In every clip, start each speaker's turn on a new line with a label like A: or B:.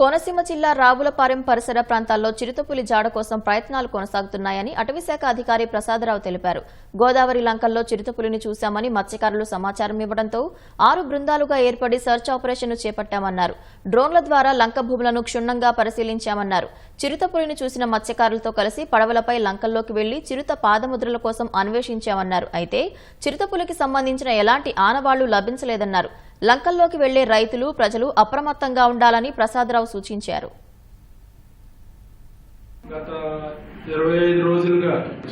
A: కోనసీమ జిల్లా రావులపాలెం పరిసర ప్రాంతాల్లో చిరుతపులి జాడ కోసం ప్రయత్నాలు కొనసాగుతున్నాయని అటవీశాఖ అధికారి ప్రసాదరావు తెలిపారు. గోదావరి లంకల్లో చిరుతపులిని చూశామని మత్స్యకారులు సమాచారం ఇవ్వడంతో ఆరు బృందాలుగా ఏర్పడి సెర్చ్ ఆపరేషన్ చేపట్టామన్నారు. డ్రోన్ల ద్వారా లంక భూములను క్షుణ్ణంగా పరిశీలించామన్నారు. చిరుతపులిని చూసిన మత్స్యకారులతో కలిసి పడవలపై లంకల్లోకి వెళ్ళి చిరుత పాదముద్రల కోసం అన్వేషించామన్నారు. అయితే చిరుతపులికి సంబంధించిన ఎలాంటి ఆనవాళ్ళు లభించలేదన్నారు. లంకల్లోకి వెళ్ళే రైతులు ప్రజలు అప్రమత్తంగా ఉండాలని ప్రసాదరావు సూచించారు.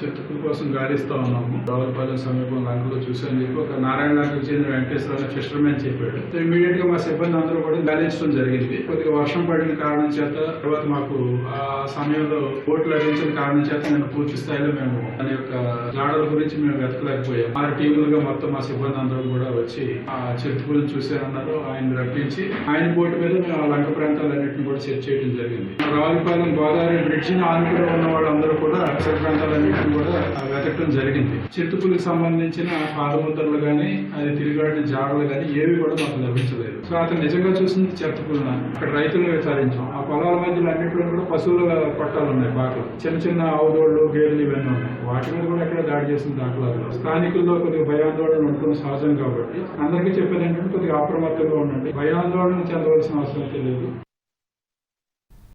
B: గత కోసం గాలిస్తా ఉన్నాము. రావులపాలెం సమీపం లంకలో చూసాను చెప్పి ఒక నారాయణ లంకకు చెందిన వెంకటేశ్వర అనే చెప్పాడు. ఇమీడియట్గా మా సిబ్బంది అందరూ కూడా గాలించడం జరిగింది. కొద్దిగా వర్షం పడిన కారణం చేత తర్వాత మాకు ఆ సమయంలో బోట్లు లభించిన కారణం చేత నేను పూర్తి స్థాయిలో మేము దాని యొక్క జాడల గురించి మేము వెతకలేకపోయాం. ఆరు టీములుగా మొత్తం మా సిబ్బంది అందరూ కూడా వచ్చి ఆ చెట్టుకులను చూసారన్నారు ఆయన రప్పించి ఆయన బోటు మీద మేము ఆ లంక ప్రాంతాలన్నింటినీ కూడా సెట్ చేయడం జరిగింది. రావులపాలెం గోదావరి బ్రిడ్జ్ ఆనుకుని ఉన్న వాళ్ళందరూ కూడా అసలు ప్రాంతాలన్నింటినీ కూడా వెతకడం జరిగింది. చిరుతపులికి సంబంధించిన పాదముద్రలు కానీ అది తిరిగాడిన జాడలు కానీ ఏవి కూడా మాకు లభించలేదు. సో అతను నిజంగా చూసింది చిరుతపులిన అక్కడ రైతులను విచారించాం. ఆ పొలాల మధ్యలో అన్నింటిలో కూడా పశువుల పట్టాలు ఉన్నాయి బాగా చిన్న చిన్న ఆవుదోళ్ళు గేదెలు ఇవన్నీ ఉన్నాయి. వాటి మీద కూడా ఎక్కడ దాడి చేసిన దాఖలాలు స్థానికుల్లో కొద్దిగా భయాందోళన ఉంటుంది సహజం కాబట్టి అందరికీ చెప్పేది ఏంటంటే కొద్దిగా అప్రమత్తంగా ఉండండి. భయాందోళన చెందవలసిన అవసరం లేదు.